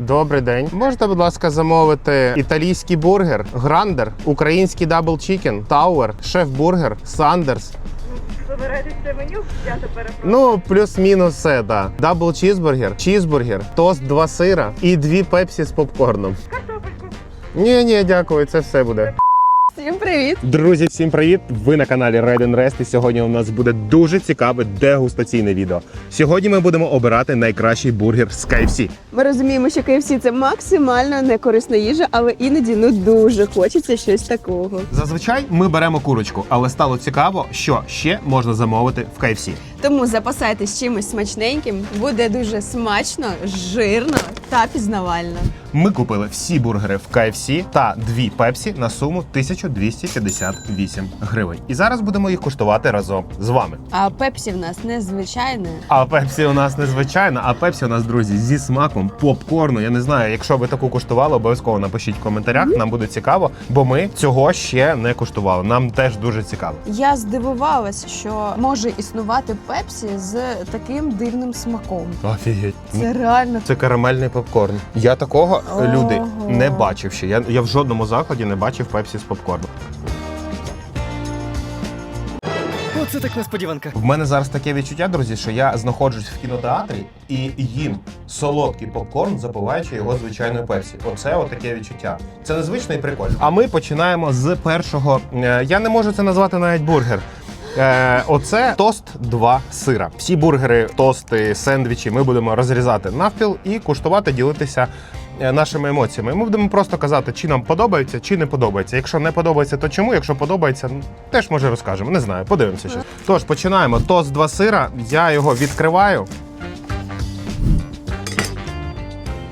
Добрий день. Можете, будь ласка, замовити італійський бургер, грандер, український дабл чікен, тауер, шеф-бургер, сандерс. Вибирайте це меню, я тепер Ну, плюс-мінус все, да. Дабл чізбургер, чізбургер, тост, два сира і дві пепсі з попкорном. картопельку. Ні, ні, дякую, це все буде. Всім привіт! Друзі, всім привіт! Ви на каналі Red and Rest і сьогодні у нас буде дуже цікаве дегустаційне відео. Сьогодні ми будемо обирати найкращий бургер з KFC. Ми розуміємо, що KFC – це максимально некорисна їжа, але іноді ну дуже хочеться щось такого. Зазвичай ми беремо курочку, але стало цікаво, що ще можна замовити в KFC. Тому запасайтесь чимось смачненьким, буде дуже смачно, жирно та пізнавально. Ми купили всі бургери в KFC та дві пепсі на суму 1258 гривень. І зараз будемо їх куштувати разом з вами. А пепсі в нас незвичайне. А пепсі у нас незвичайна, а пепсі у нас, друзі, зі смаком попкорну. Я не знаю, якщо ви таку куштували, обов'язково напишіть в коментарях. Нам буде цікаво, бо ми цього ще не куштували. Нам теж дуже цікаво. Я здивувалась, що може існувати пепсі з таким дивним смаком. Офігеть. Це реально Це карамельний попкорн. Я такого Ого. люди не бачив ще. Я, я в жодному закладі не бачив пепсі з попкорном. Оце так несподіванка. В мене зараз таке відчуття, друзі, що я знаходжусь в кінотеатрі і їм солодкий попкорн, запиваючи його звичайною пепсі. Оце отаке відчуття. Це незвично і прикольно. А ми починаємо з першого. е, Я не можу це назвати навіть бургер. Е, оце тост два сира. Всі бургери, тости, сендвічі ми будемо розрізати навпіл і куштувати, ділитися е, нашими емоціями. Ми будемо просто казати, чи нам подобається, чи не подобається. Якщо не подобається, то чому? Якщо подобається, теж може розкажемо. Не знаю, подивимося щось. Тож починаємо. Тост два сира. Я його відкриваю.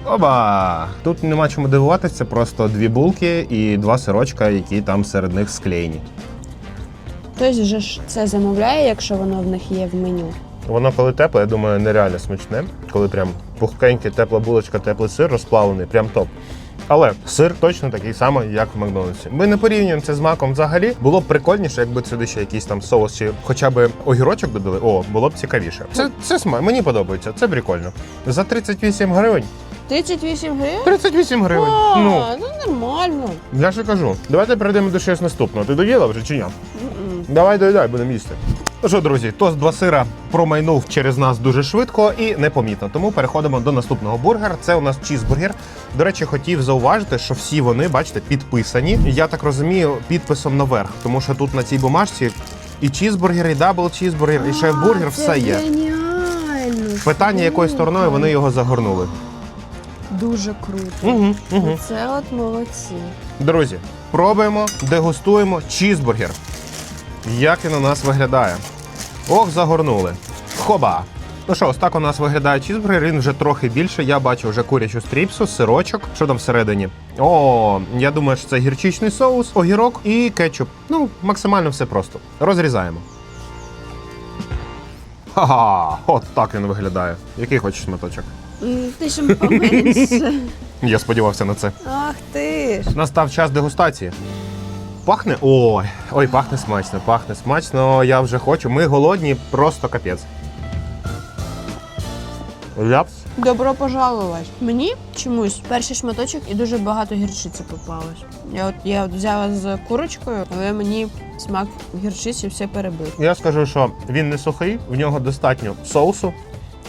Оба! Тут нема чому дивуватися, просто дві булки і два сирочка, які там серед них склеєні. Хтось же ж це замовляє, якщо воно в них є в меню. Воно коли тепле, я думаю, нереально смачне. Коли прям пухкеньке, тепла булочка, теплий сир розплавлений, прям топ. Але сир точно такий самий, як в Макдональдсі. Ми не порівнюємо це з маком взагалі. Було б прикольніше, якби сюди ще якийсь там соус чи хоча б огірочок додали. О, було б цікавіше. Це, це сма... мені подобається, це прикольно. За 38 гривень. 38 гривень? 38 гривень. А, Ну, ну нормально. я ж кажу. Давайте перейдемо до щось наступного. Ти доїла вже чи ні? Давай доїдай, будемо їсти. Ну що, друзі, тост два сира промайнув через нас дуже швидко і непомітно. Тому переходимо до наступного бургера. Це у нас чізбургер. До речі, хотів зауважити, що всі вони, бачите, підписані. Я так розумію, підписом наверх, тому що тут на цій бумажці і чізбургер, і дабл чізбургер, і шеф-бургер, все є. Геніально. Питання, якою стороною вони його загорнули. Дуже круто. Угу, угу. Це от молодці. Друзі, пробуємо, дегустуємо чізбургер. Як він у нас виглядає? Ох, загорнули. Хоба! Ну що, ось так у нас виглядає чізбургер, він вже трохи більше. Я бачу вже курячу стріпсу, сирочок. Що там всередині? О, я думаю, що це гірчичний соус, огірок і кетчуп. Ну, максимально все просто. Розрізаємо. Ха-ха! От так він виглядає. Який хочеш шматочок? Ти ще поменше. Я сподівався на це. Ах ти ж. Настав час дегустації. Пахне. Ой, ой, пахне смачно, пахне смачно. Я вже хочу. Ми голодні, просто капець. Ляпс. Добро пожаловать. Мені чомусь перший шматочок і дуже багато гірчиці попалось. Я от я от взяла з курочкою, але мені смак гірчиці все перебив. Я скажу, що він не сухий, в нього достатньо соусу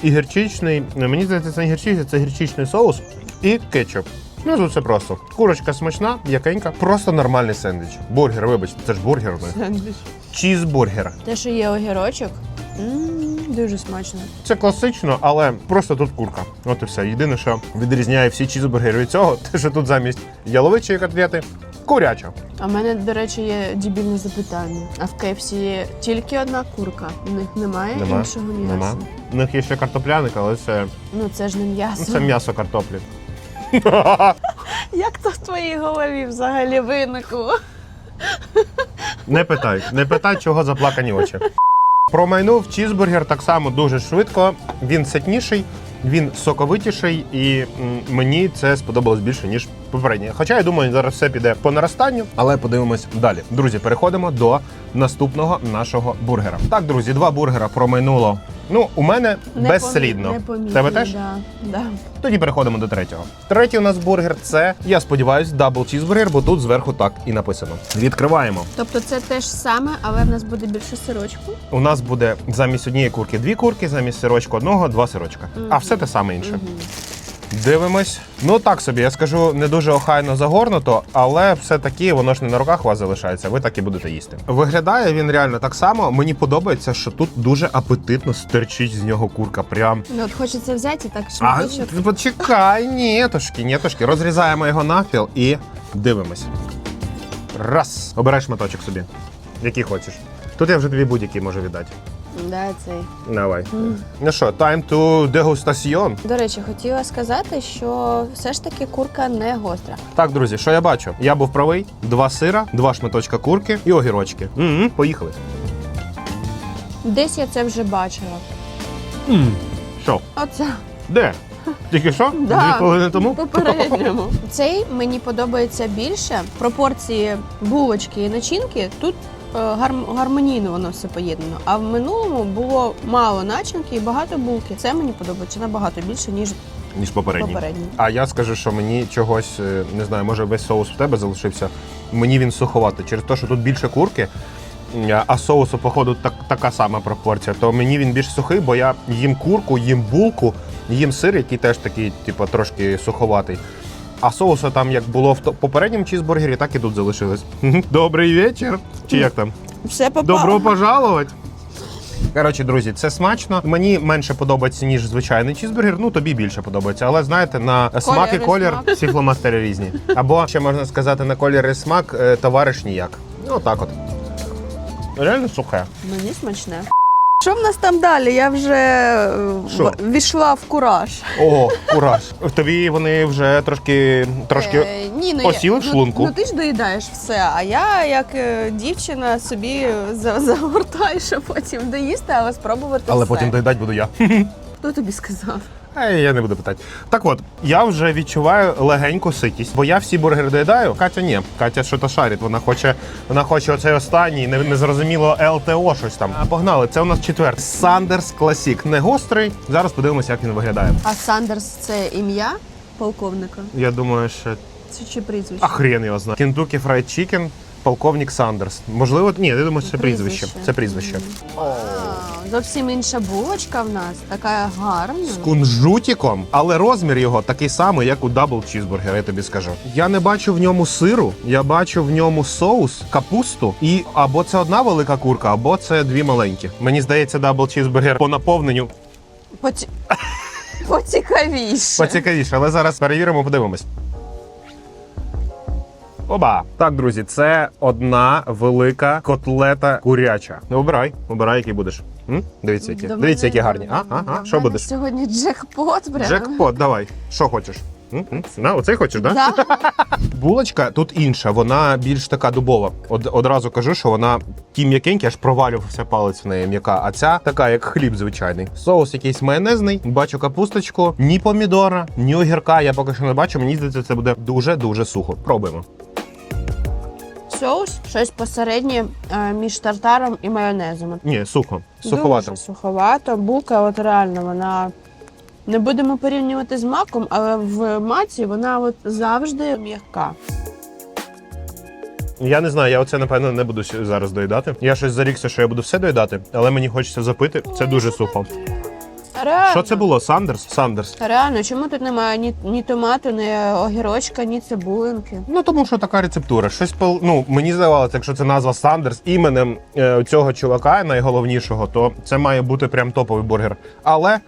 і гірчичний. Мені здається, це не гірчиця, це гірчичний соус і кетчуп. Ну, тут все просто. Курочка смачна, м'якенька, просто нормальний сендвіч. Бургер, вибачте, це ж бургер. них. Сендвіч. Чізбургер. Те, що є огірочок, м, дуже смачно. Це класично, але просто тут курка. От і все. Єдине, що відрізняє всі чізбургери від цього, те, що тут замість яловичої котлети куряча. А в мене, до речі, є дебільне запитання. А в KFC є тільки одна курка. У них немає Нема. іншого м'яса. Нема. У них є ще картопляник, але це, Ну це ж не м'ясо. це м'ясо картоплі. Як то в твоїй голові взагалі виникло? Не питай, не питай, чого заплакані очі. Промайнув чізбургер так само дуже швидко. Він ситніший, Він соковитіший, і мені це сподобалось більше ніж попереднє. Хоча я думаю, зараз все піде по наростанню, але подивимось далі. Друзі, переходимо до наступного нашого бургера. Так, друзі, два бургера промайнуло. Ну, у мене Не безслідно. помі- не помітно, Тебе теж? Да, да. Тоді переходимо до третього. Третій у нас бургер це, я сподіваюсь, дабл чізбургер, бо тут зверху так і написано. Відкриваємо. Тобто це те ж саме, але в нас буде більше сирочку. У нас буде замість однієї курки дві курки, замість сирочку одного два сирочка. А все те саме інше. Дивимось. Ну так собі, я скажу, не дуже охайно загорнуто, але все-таки воно ж не на руках у вас залишається, ви так і будете їсти. Виглядає він реально так само. Мені подобається, що тут дуже апетитно стерчить з нього курка. Прям. Ну от хочеться взяти і так А, шматочок. ти почекай, нєтошки, нєтошки. Розрізаємо його навпіл і дивимось. Раз. Обирай шматочок собі. Який хочеш. Тут я вже тобі будь-який можу віддати. Да, цей. Давай. Ну що, time to degustation. До речі, хотіла сказати, що все ж таки курка не гостра. Так, друзі, що я бачу? Я був правий: два сира, два шматочка курки і огірочки. Угу, поїхали. Десь я це вже бачила. Що? Оце Де? Тільки що? Да. Дві хвилини тому? попередньому. Цей мені подобається більше. Пропорції булочки і начинки тут гармонійно воно все поєднано. А в минулому було мало начинки і багато булки. Це мені подобається набагато більше, ніж Ніж попередній. попередній. А я скажу, що мені чогось, е, не знаю, може весь соус в тебе залишився. Мені він суховатий. Через те, що тут більше курки, е, а соусу, походу, так, така сама пропорція, то мені він більш сухий, бо я їм курку, їм булку, їм сир, який теж такий, типу, трошки суховатий. А соусу там як було в попередньому чізбургері, так і тут залишилось. Добрий вечір. Чи як там? Все попало. Добро пожаловать! Коротше, друзі, це смачно. Мені менше подобається, ніж звичайний чізбургер. Ну тобі більше подобається. Але знаєте, на смак і колір смак. всі фломастери різні. Або ще можна сказати, на колір і смак е, товариш ніяк. Ну так от. Реально сухе. Мені смачне. Що в нас там далі? Я вже е, Що? в- ввійшла в кураж. Ого, кураж. Тобі вони вже трошки трошки. Е, ні, ну, я- в шлунку? Ну, ну ти ж доїдаєш все, а я, як е, дівчина, собі за- загортаю, щоб потім доїсти, але спробувати Але все. потім доїдати буду я. Хто тобі сказав? А я не буду питати. Так от, я вже відчуваю легеньку ситість, бо я всі бургери доїдаю. Катя ні. Катя що то шарить. Вона хоче, вона хоче оцей останній, не- незрозуміло ЛТО щось там. А погнали, це у нас четвертий. Сандерс Класік. Не гострий. Зараз подивимося, як він виглядає. А Сандерс це ім'я полковника? Я думаю, що Це чи прізвище? а хрен його знає. Kentucky Fried Chicken, полковник Сандерс. Можливо, ні, я думаю, це прізвище. Це прізвище. А, зовсім інша булочка в нас, така гарна. З кунжутиком, але розмір його такий самий, як у дабл чізбургера, я тобі скажу. Я не бачу в ньому сиру, я бачу в ньому соус, капусту, і або це одна велика курка, або це дві маленькі. Мені здається, дабл чізбургер по наповненню Поці... Поцікавіше. поцікавіше, але зараз перевіримо, подивимось. Оба. Так, друзі, це одна велика котлета куряча. Ну, обирай, обирай, який будеш. М? Дивіться, які. До Дивіться, які гарні. А, а, а, що будеш? Сьогодні джекпот прям. Джекпот, давай. Що хочеш? М? М? На, оцей хочеш, так? Да? Да. Булочка тут інша, вона більш така дубова. Од, одразу кажу, що вона ті м'якенькі, аж провалювався палець в неї м'яка. А ця така, як хліб звичайний. Соус якийсь майонезний. Бачу капусточку, ні помідора, ні огірка. Я поки що не бачу. Мені здається, це буде дуже дуже сухо. Пробуємо. Соус щось посереднє е, між тартаром і майонезом. Ні, сухо, суховато. Дуже суховато. Булка, от реально, вона. Не будемо порівнювати з маком, але в маці вона от завжди м'яка. Я не знаю, я оце напевно не буду зараз доїдати. Я щось зарікся, що я буду все доїдати, але мені хочеться запити. Це дуже сухо. Реально. Що це було? Сандерс? Сандерс. Реально, чому тут немає ні, ні томату, ні огірочка, ні цибулинки? Ну тому що така рецептура. Щось пол- ну, мені здавалося, якщо це назва Сандерс іменем е, цього чувака, найголовнішого, то це має бути прям топовий бургер. Але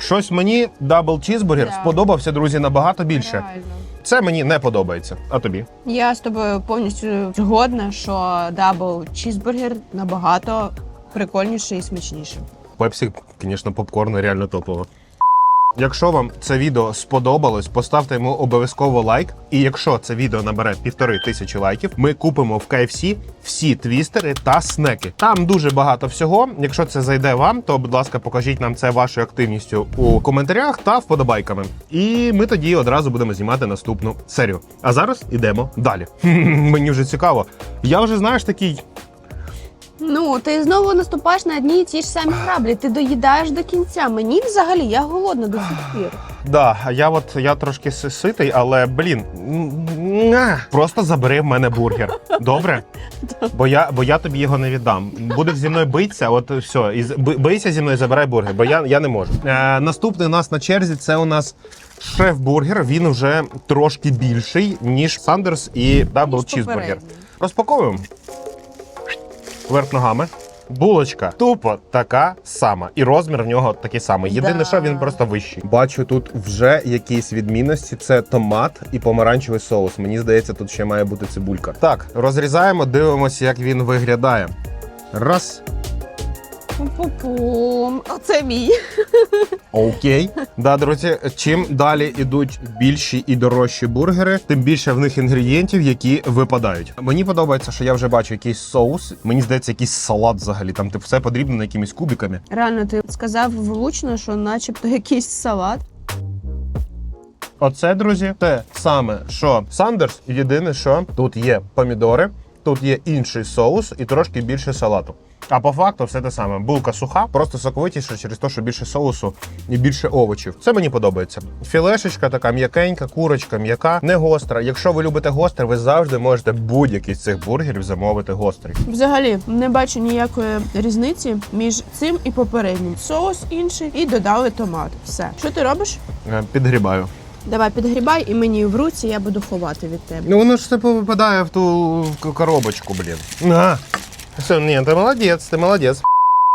щось мені дабл чізбургер Да. сподобався, друзі, набагато більше. Реально. Це мені не подобається. А тобі? Я з тобою повністю згодна, що дабл чізбургер набагато прикольніше і смачніше. Пепсі, звісно, попкорн реально топово. Якщо вам це відео сподобалось, поставте йому обов'язково лайк. І якщо це відео набере півтори тисячі лайків, ми купимо в KFC всі твістери та снеки. Там дуже багато всього. Якщо це зайде вам, то будь ласка, покажіть нам це вашою активністю у коментарях та вподобайками. І ми тоді одразу будемо знімати наступну серію. А зараз ідемо далі. Мені вже цікаво. Я вже знаєш такий. Ну, ти знову наступаєш на одні і ті ж самі граблі. Ти доїдаєш до кінця. Мені взагалі я голодна до сих пір. Да, а я от я трошки си- ситий, але блін, просто забери в мене бургер. Добре? Бо я, бо я тобі його не віддам. Будеш зі мною битися, от все, і з- би- бийся зі мною, забирай бургер, бо я, я не можу. Е, наступний у нас на черзі це у нас шеф-бургер. Він вже трошки більший, ніж Сандерс і Дабл Чізбургер. попередній. Розпаковуємо. Вверх ногами. Булочка тупо така сама, і розмір в нього такий самий. Єдине, Да. що він просто вищий. Бачу тут вже якісь відмінності. Це томат і помаранчевий соус. Мені здається, тут ще має бути цибулька. Так, розрізаємо, дивимося, як він виглядає. Раз. Пум-пум-пум. Оце мій. Окей. Да, друзі, чим далі йдуть більші і дорожчі бургери, тим більше в них інгредієнтів, які випадають. Мені подобається, що я вже бачу якийсь соус. Мені здається, якийсь салат взагалі. Там типу, все подрібно якимись кубиками. Реально, ти сказав влучно, що начебто якийсь салат. Оце, друзі, те саме, що Сандерс. Єдине, що тут є помідори, тут є інший соус і трошки більше салату. А по факту все те саме. Булка суха, просто соковитіша через те, що більше соусу і більше овочів. Це мені подобається. Філешечка така м'якенька, курочка м'яка, не гостра. Якщо ви любите гостре, ви завжди можете будь-який з цих бургерів замовити гострий. Взагалі не бачу ніякої різниці між цим і попереднім. Соус інший і додали томат. Все. Що ти робиш? Е, Підгрібаю. Давай підгрібай і мені в руці я буду ховати від тебе. Ну воно ж все попадає в ту коробочку, блін. А. Все, ні, ти молодець, ти молодець.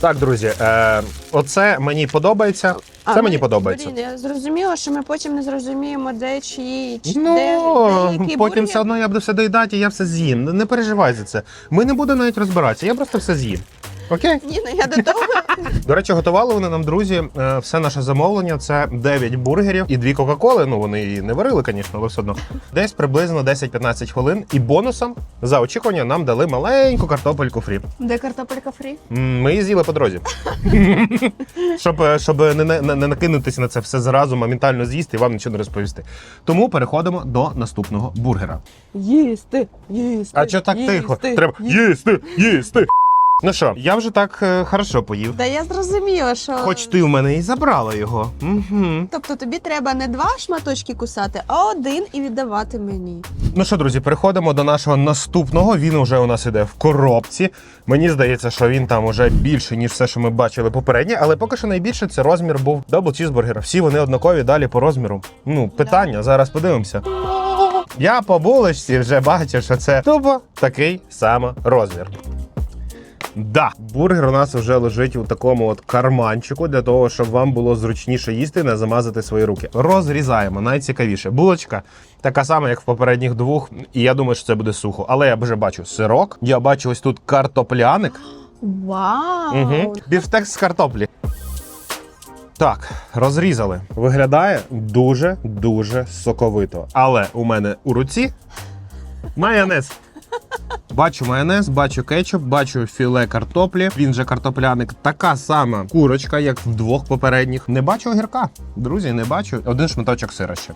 Так, друзі, е, оце мені подобається. Це мені подобається. Блін, я зрозуміла, що ми потім не зрозуміємо, де чиї, чи Ну, де, де який потім бургер. все одно я буду все доїдати, і я все з'їм. Не переживай за це. Ми не будемо навіть розбиратися, я просто все з'їм. Окей? Ні, ну я до того. До речі, готували вони нам, друзі, е, все наше замовлення це 9 бургерів і 2 Кока-Коли. Ну, вони її не варили, звісно, але все одно. Десь приблизно 10-15 хвилин. І бонусом за очікування нам дали маленьку картопельку фрі. Де картопелька фрі? Ми її з'їли по дорозі. щоб е, щоб не, не, не накинутися на це все зразу, моментально з'їсти і вам нічого не розповісти. Тому переходимо до наступного бургера. Їсти, їсти. А чого так тихо? Треба їсти, їсти. Ну що, я вже так е, хорошо поїв. Та я зрозуміла, що. Хоч ти в мене і забрала його. Угу. Тобто тобі треба не два шматочки кусати, а один і віддавати мені. Ну що, друзі, переходимо до нашого наступного. Він уже у нас іде в коробці. Мені здається, що він там уже більше, ніж все, що ми бачили попереднє, але поки що найбільше це розмір був дабл чізбургера. Всі вони однакові далі по розміру. Ну, питання, зараз подивимося. Я по булочці вже бачу, що це тупо такий самий розмір. Да, бургер у нас вже лежить у такому от карманчику для того, щоб вам було зручніше їсти, не замазати свої руки. Розрізаємо найцікавіше. Булочка така сама, як в попередніх двох, і я думаю, що це буде сухо. Але я вже бачу сирок. Я бачу ось тут картопляник. Вау! Угу. Бівштекс з картоплі. Так, розрізали. Виглядає дуже дуже соковито. Але у мене у руці майонез. Бачу майонез, бачу кетчуп, бачу філе картоплі. Він же картопляник. Така сама курочка, як в двох попередніх. Не бачу огірка. Друзі, не бачу. Один шматочок сира ще.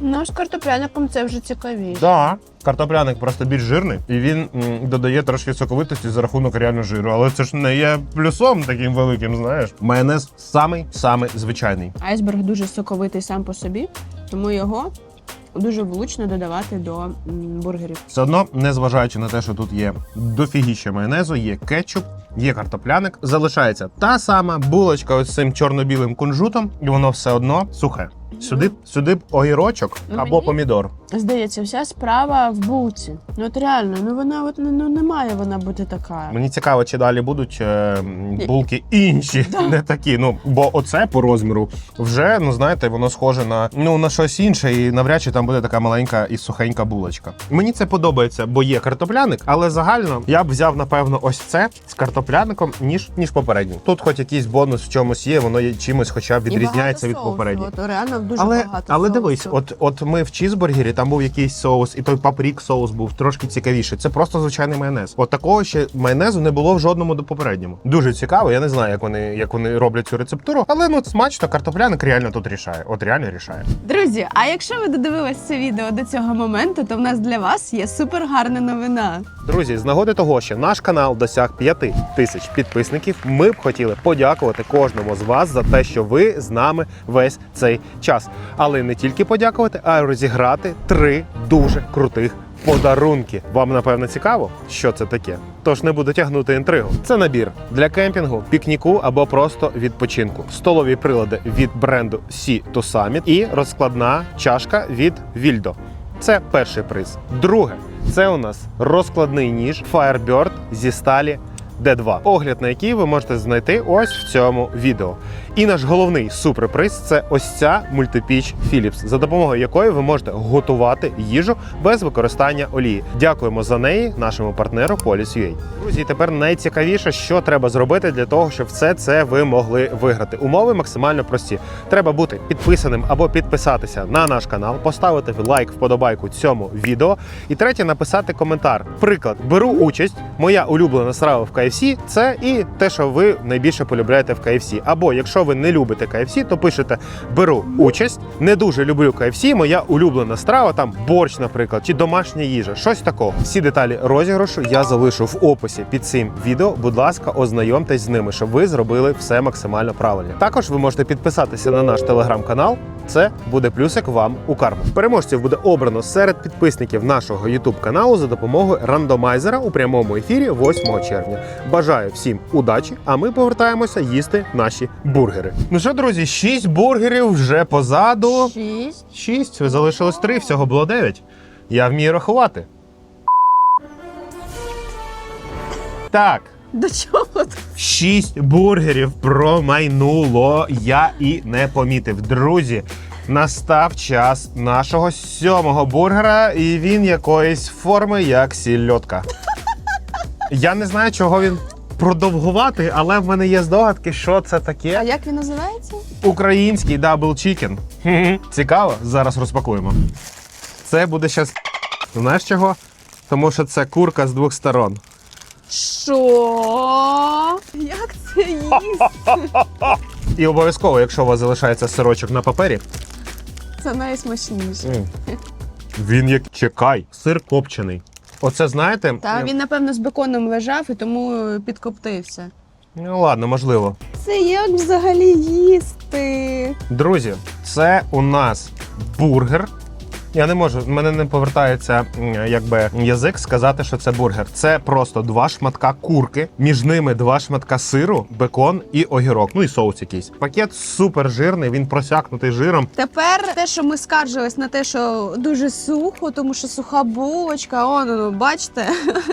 Ну, з картопляником це вже цікавіше. Да, картопляник просто більш жирний, і він м, додає трошки соковитості за рахунок реально жиру. Але це ж не є плюсом таким великим, знаєш. Майонез самий самий звичайний. Айсберг дуже соковитий сам по собі, тому його дуже влучно додавати до бургерів. Все одно, незважаючи на те, що тут є дофігіще майонезу, є кетчуп, є картопляник. Залишається та сама булочка з цим чорно-білим кунжутом, і воно все одно сухе. Сюди, сюди б огірочок Ну, або мені- помідор. Здається, вся справа в булці. Ну от реально, ну вона от ну не має вона бути така. Мені цікаво, чи далі будуть е, м, булки інші, не такі. Ну бо оце по розміру вже ну знаєте, воно схоже на ну на щось інше, і навряд чи там буде така маленька і сухенька булочка. Мені це подобається, бо є картопляник, але загально я б взяв напевно ось це з картопляником, ніж ніж попередній. Тут, хоч якийсь бонус в чомусь є, воно є чимось, хоча б відрізняється від попередніх. От реально дуже Але, багато. але соусу. дивись, от, от ми в чізбургері, там був якийсь соус, і той папрік соус був трошки цікавіший. Це просто звичайний майонез. От такого ще майонезу не було в жодному до попередньому. Дуже цікаво. Я не знаю, як вони як вони роблять цю рецептуру, але ну смачно, картопляник реально тут рішає. От реально рішає. Друзі, а якщо ви додивились це відео до цього моменту, то в нас для вас є супер гарна новина. Друзі, з нагоди того, що наш канал досяг 5 тисяч підписників, ми б хотіли подякувати кожному з вас за те, що ви з нами весь цей час. Але не тільки подякувати, а й розіграти три дуже крутих. Подарунки вам напевно цікаво, що це таке. Тож не буду тягнути інтригу. Це набір для кемпінгу, пікніку або просто відпочинку. Столові прилади від бренду Sea to Summit і розкладна чашка від Вільдо. Це перший приз. Друге, це у нас розкладний ніж Firebird зі сталі D2, огляд на який ви можете знайти ось в цьому відео. І наш головний суперприз це ось ця мультипіч Philips, за допомогою якої ви можете готувати їжу без використання олії. Дякуємо за неї нашому партнеру Police.ua. Друзі, тепер найцікавіше, що треба зробити для того, щоб все це ви могли виграти. Умови максимально прості. Треба бути підписаним або підписатися на наш канал, поставити лайк, вподобайку цьому відео. І третє, написати коментар. Приклад, беру участь. Моя улюблена страва в KFC – це і те, що ви найбільше полюбляєте в KFC. Або якщо ви не любите KFC, то пишете беру участь. Не дуже люблю KFC, моя улюблена страва, там борщ, наприклад, чи домашня їжа, щось такого. Всі деталі розіграшу я залишу в описі під цим відео. Будь ласка, ознайомтесь з ними, щоб ви зробили все максимально правильно. Також ви можете підписатися на наш телеграм-канал. Це буде плюсик вам у карму. Переможців буде обрано серед підписників нашого YouTube каналу за допомогою рандомайзера у прямому ефірі 8 червня. Бажаю всім удачі! А ми повертаємося їсти наші бургери. Ну що, друзі, 6 бургерів вже позаду. Шість. 6, залишилось 3, всього було 9. Я вмію рахувати. Так. До чого тут? Шість бургерів промайнуло. Я і не помітив. Друзі, настав час нашого сьомого бургера, і він якоїсь форми, як сільотка. Я не знаю, чого він продовгуватий, але в мене є здогадки, що це таке. А як він називається? Український дабл чікен. Цікаво, зараз розпакуємо. Це буде щас. Знаєш чого? Тому що це курка з двох сторон. Що? Як це їсти? І обов'язково, якщо у вас залишається сирочок на папері, Це найсмачніше. він як чекай, сир копчений. Оце знаєте? Та він, напевно, з беконом лежав і тому підкоптився. Ну ладно, можливо. Це як взагалі їсти? Друзі, це у нас бургер. Я не можу, в мене не повертається якби язик сказати, що це бургер. Це просто два шматка курки, між ними два шматка сиру, бекон і огірок. Ну і соус якийсь. Пакет супер жирний, він просякнутий жиром. Тепер те, що ми скаржились на те, що дуже сухо, тому що суха булочка, он, ну, бачите,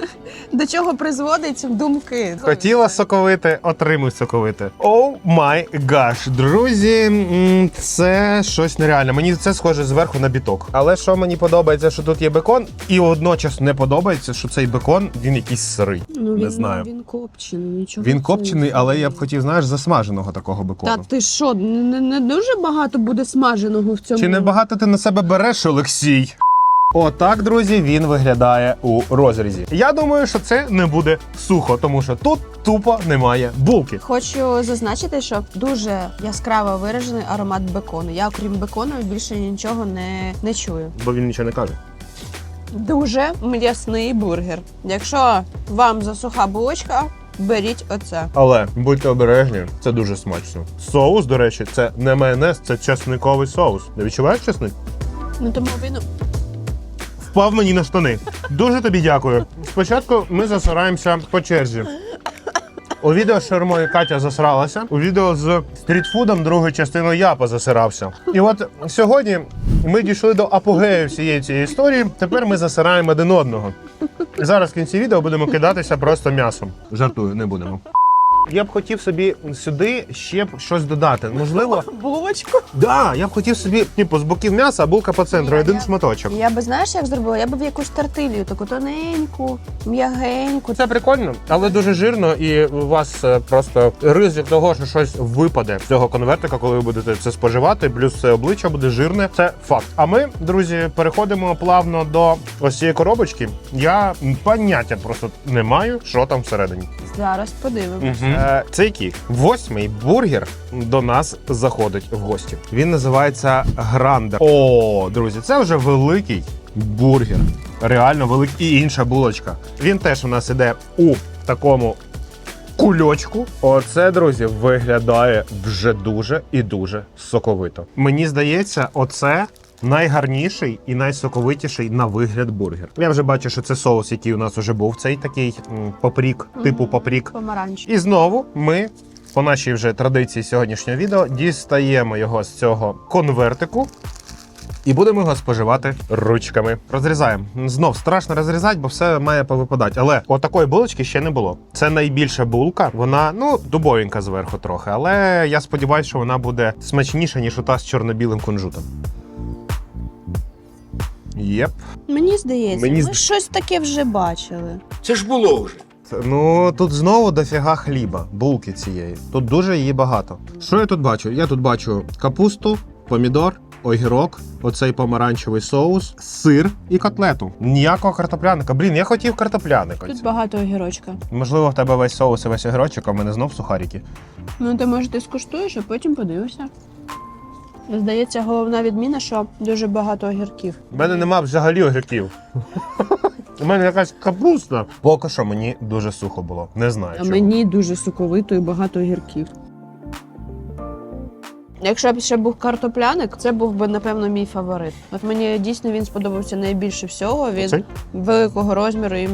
до чого призводить думки. Хотіла соковити, отримуй соковите. Оу май гаш. Друзі, це щось нереальне. Мені це схоже зверху на біток. Але що мені подобається, що тут є бекон, і водночас не подобається, що цей бекон він якийсь сирий. Ну, не він, знаю. Він копчений, нічого. Він копчений, але я б хотів, знаєш, засмаженого такого бекону. Та ти що, не, не дуже багато буде смаженого в цьому? Чи не багато ти на себе береш, Олексій? Отак, друзі, він виглядає у розрізі. Я думаю, що це не буде сухо, тому що тут тупо немає булки. Хочу зазначити, що дуже яскраво виражений аромат бекону. Я, окрім бекону, більше нічого не, не чую. Бо він нічого не каже. Дуже м'ясний бургер. Якщо вам засуха булочка, беріть оце. Але будьте обережні, це дуже смачно. Соус, до речі, це не майонез, це чесниковий соус. Не відчуваєш чесник? Ну тому він Впав мені на штани. Дуже тобі дякую. Спочатку ми засираємося по черзі. У відео з шаурмою Катя засралася. У відео з стрітфудом другою частиною я позасирався. І от сьогодні ми дійшли до апогею всієї цієї історії. Тепер ми засираємо один одного. Зараз в кінці відео будемо кидатися просто м'ясом. Жартую, не будемо. Я б хотів собі сюди ще б щось додати. Можливо, Булочку. да, я б хотів собі, типу, з боків м'яса, а булка по центру, Ні, один я- шматочок. Я би знаєш, як зробила? Я би в якусь тортилью, таку тоненьку, м'ягеньку. Це прикольно, але дуже жирно, і у вас е, просто ризик того, що щось випаде з цього конвертика, коли ви будете це споживати, плюс це обличчя буде жирне. Це факт. А ми, друзі, переходимо плавно до ось цієї коробочки. Я поняття просто не маю, що там всередині. Зараз подивимось. Е, Це який? Восьмий бургер до нас заходить в гості. Він називається Грандер. О, друзі, це вже великий бургер. Реально великий. І інша булочка. Він теж у нас іде у такому кульочку. Оце, друзі, виглядає вже дуже і дуже соковито. Мені здається, оце. Найгарніший і найсоковитіший на вигляд бургер. Я вже бачу, що це соус, який у нас вже був. Цей такий м, папрік, типу Мгм. папрік. Помаранч. І знову ми, по нашій вже традиції сьогоднішнього відео, дістаємо його з цього конвертику. І будемо його споживати ручками. Розрізаємо. Знов страшно розрізати, бо все має повипадати. Але отакої булочки ще не було. Це найбільша булка. Вона ну дубовенька зверху трохи. Але я сподіваюся, що вона буде смачніша, ніж ота з чорно-білим кунжутом. Єп. Мені здається, Мені ми зд- щось таке вже бачили. Це ж було вже. Ну тут знову дофіга хліба, булки цієї. Тут дуже її багато. Що я тут бачу? Я тут бачу капусту, помідор, огірок, оцей помаранчевий соус, сир і котлету. Ніякого картопляника. Блін, я хотів картопляника. Тут багато огірочка. Можливо, в тебе весь соус і весь огірочок, а в мене знов сухарики. Ну, ти може ти скуштуєш, а потім подивишся. Здається, головна відміна, що дуже багато огірків. У мене нема взагалі огірків. У мене якась капуста. Поки що мені дуже сухо було. Не знаю. А чому. мені дуже соковито і багато огірків. Якщо б ще був картопляник, це був би, напевно, мій фаворит. От мені дійсно він сподобався найбільше всього. Він Цей? великого розміру, і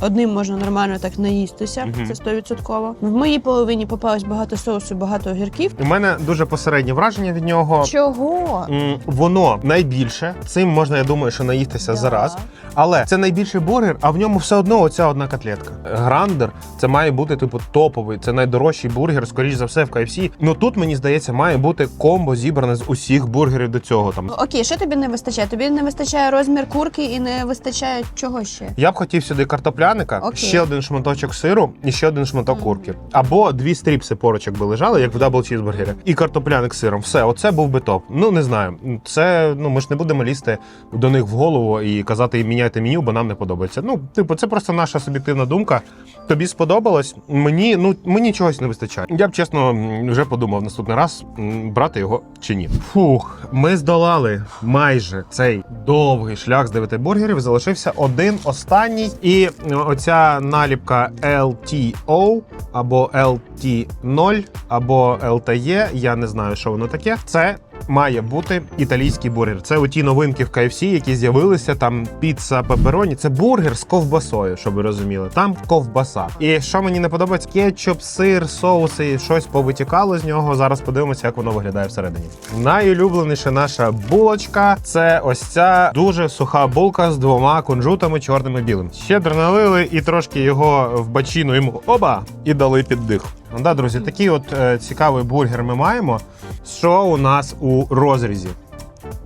одним можна нормально так наїстися. Мгм. Це стовідсотково. В моїй половині попалось багато соусу, багато огірків. У мене дуже посереднє враження від нього. Чого? М, Воно найбільше. Цим можна, я думаю, що наїстися Да. зараз. Але це найбільший бургер, а в ньому все одно оця одна котлетка. Грандер це має бути типу топовий, це найдорожчий бургер, скоріш за все, в KFC. Ну тут мені здається, має бути комбо зібране з усіх бургерів до цього. Там Окей, що тобі не вистачає? Тобі не вистачає розмір курки і не вистачає чого ще? я б хотів сюди картопляника, Окей. ще один шматочок сиру і ще один шматок Мгм. курки. Або дві стріпси поруч, якби лежали, як в дабл чізбургері. І картопляник з сиром. Все, оце був би топ. Ну не знаю. Це ну ми ж не будемо лізти до них в голову і казати їм міняйте меню, бо нам не подобається. Ну, типу, це просто наша суб'єктивна думка. Тобі сподобалось? Мені ну мені чогось не вистачає. Я б чесно вже подумав наступний раз брати його чи ні. Фух, ми здолали майже цей довгий шлях з дев'яти бургерів. Залишився один останній, і оця наліпка LTO або LT0 або LTE, я не знаю, що воно таке. Це має бути італійський бургер. Це оті новинки в KFC, які з'явилися там піца пепероні. Це бургер з ковбасою, щоб ви розуміли. Там ковбаса. І що мені не подобається, кетчуп, сир, соуси, щось повитікало з нього. Зараз подивимося, як воно виглядає всередині. Найулюбленіша наша булочка це ось ця дуже суха булка з двома кунжутами, чорним і білим. Щедро налили і трошки його в бачину йому оба і дали піддих. Ну да, друзі, такий от е, цікавий бургер ми маємо. Що у нас у розрізі?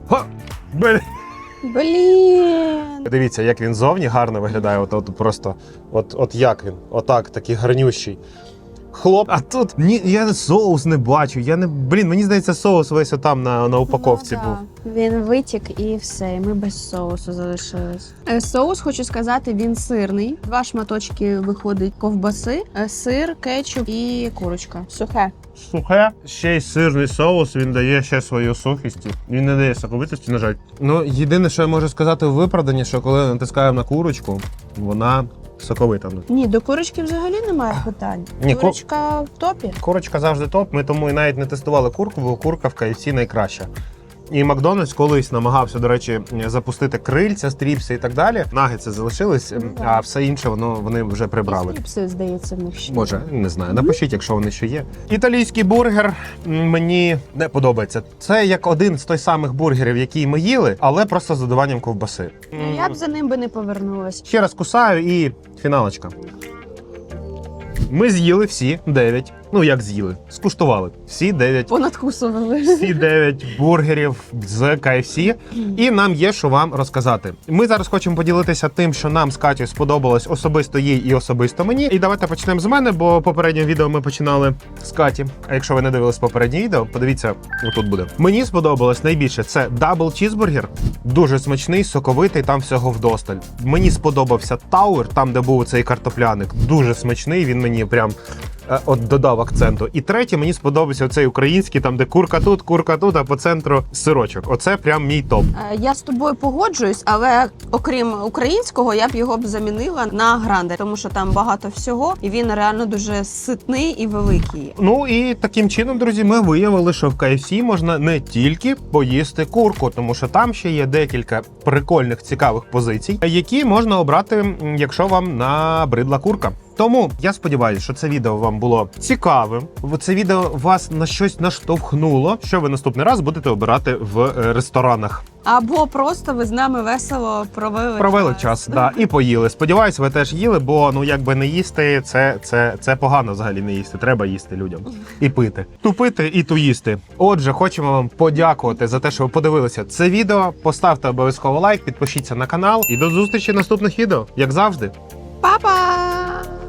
Ха! Блін! Блін. Дивіться, як він зовні гарно виглядає. От, от просто, от, от як він, отак, такий гарнющий. Хлоп, а тут ні, я соус не бачу. Я не блін, мені здається, соус весь отам на, на упаковці Ну, був. да. Він витік і все. і Ми без соусу залишились. Е, Соус, хочу сказати, він сирний. Два шматочки виходить ковбаси, е, сир, кетчуп і курочка. Сухе. Сухе, ще й сирний соус, він дає ще свою сухість. Він не дає соковитості, на жаль. Ну, єдине, що я можу сказати в виправданні, що коли натискаємо на курочку, вона соковита. Ні, до курочки взагалі немає питань. Ні, ку- Курочка в топі. Курочка завжди топ. Ми тому і навіть не тестували курку, бо курка в KFC найкраща. І Макдональдс колись намагався, до речі, запустити крильця, стріпси і так далі. Нагетси залишились, ем, а все інше воно вони вже прибрали. Стріпси, здається, в них ще. Може, не знаю. Напишіть, якщо вони ще є. Італійський бургер мені не подобається. Це як один з той самих бургерів, який ми їли, але просто з додаванням ковбаси. Ну, Я б за ним би не повернулась. Ще раз кусаю і фіналочка. Ми з'їли всі 9. Ну як з'їли? Скуштували всі 9 Понадкусували. всі 9 бургерів з KFC. І нам є що вам розказати. Ми зараз хочемо поділитися тим, що нам з Катю сподобалось особисто їй і особисто мені. І давайте почнемо з мене, бо попереднє відео ми починали з Каті. А якщо ви не дивились попереднє відео, подивіться, отут буде. Мені сподобалось найбільше це дабл чізбургер. Дуже смачний, соковитий, там всього вдосталь. Мені сподобався Тауер, там де був цей картопляник. Дуже смачний. Він мені прям от додав акценту. І третє, мені сподобався цей український, там де курка тут, курка тут, а по центру сирочок. Оце прям мій топ. Е, Я з тобою погоджуюсь, але окрім українського, я б його б замінила на гранде, тому що там багато всього, і він реально дуже ситний і великий. Ну і таким чином, друзі, ми виявили, що в KFC можна не тільки поїсти курку, тому що там ще є декілька прикольних цікавих позицій, які можна обрати, якщо вам набридла курка. Тому я сподіваюся, що це відео вам було цікавим. Це відео вас на щось наштовхнуло, що ви наступний раз будете обирати в е, ресторанах. Або просто ви з нами весело провели Провели час, да, і поїли. Сподіваюсь, ви теж їли, бо ну якби не їсти, це, це, це погано взагалі не їсти. Треба їсти людям і пити. Тупити і туїсти. Отже, хочемо вам подякувати за те, що ви подивилися це відео. Поставте обов'язково лайк, підпишіться на канал і до зустрічі в наступних відео, як завжди. Па-па!